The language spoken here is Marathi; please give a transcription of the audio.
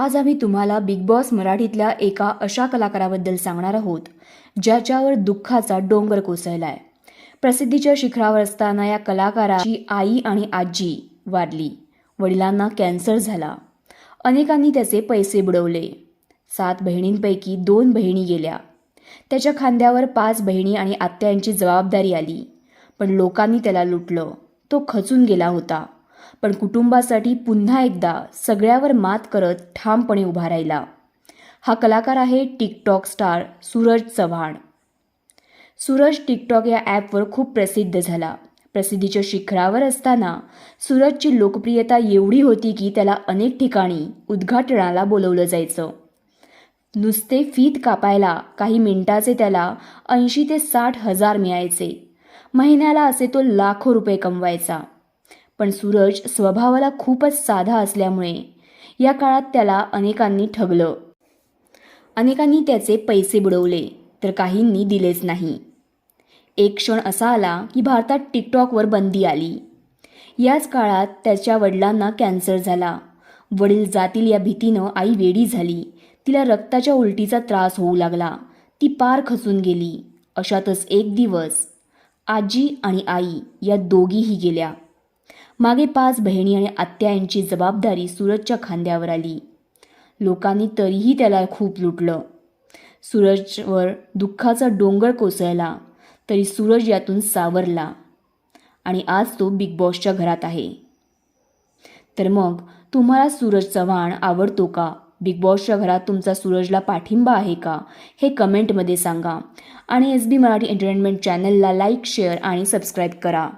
आज आम्ही तुम्हाला बिग बॉस मराठीतल्या एका अशा कलाकाराबद्दल सांगणार आहोत ज्याच्यावर दुःखाचा डोंगर कोसळलाय. प्रसिद्धीच्या शिखरावर असताना या कलाकाराची आई आणि आजी वारली. वडिलांना कॅन्सर झाला. अनेकांनी त्याचे पैसे बुडवले. सात बहिणींपैकी दोन बहिणी गेल्या. त्याच्या खांद्यावर पाच बहिणी आणि आत्यांची जबाबदारी आली. पण लोकांनी त्याला लुटलं. तो खचून गेला होता. पण कुटुंबासाठी पुन्हा एकदा सगळ्यावर मात करत ठामपणे उभा राहिला. हा कलाकार आहे TikTok star Suraj Chavan. Suraj TikTok या ॲपवर खूप प्रसिद्ध झाला. प्रसिद्धीच्या शिखरावर असताना सूरजची लोकप्रियता एवढी होती की त्याला अनेक ठिकाणी उद्घाटनाला बोलवलं जायचं. नुसते फीत कापायला काही मिनिटाचे त्याला ऐंशी ते साठ हजार मिळायचे. महिन्याला असे तो लाखो रुपये कमवायचा. पण सूरज स्वभावाला खूपच साधा असल्यामुळे या काळात त्याला अनेकांनी ठगलं. अनेकांनी त्याचे पैसे बुडवले तर काहींनी दिलेच नाही. एक क्षण असा आला की भारतात टिकटॉकवर बंदी आली. याच काळात त्याच्या वडिलांना कॅन्सर झाला. वडील जातील या भीतीनं आई वेडी झाली. तिला रक्ताच्या उलटीचा त्रास होऊ लागला. ती पार खचून गेली. अशातच एक दिवस आजी आणि आई या दोघीही गेल्या. मागे पाच बहिणी आणि आत्या यांची जबाबदारी सूरजच्या खांद्यावर आली. लोकांनी तरीही त्याला खूप लुटलं. सूरजवर दुःखाचा डोंगर कोसळला तरी सूरज यातून सावरला आणि आज तो बिग बॉसच्या घरात आहे. तर मग तुम्हाला सूरज चव्हाण आवडतो का? बिग बॉसच्या घरात तुमचा सूरजला पाठिंबा आहे का? हे कमेंटमध्ये सांगा आणि एस बी मराठी एंटरटेनमेंट चॅनलला लाईक शेअर आणि सबस्क्राईब करा.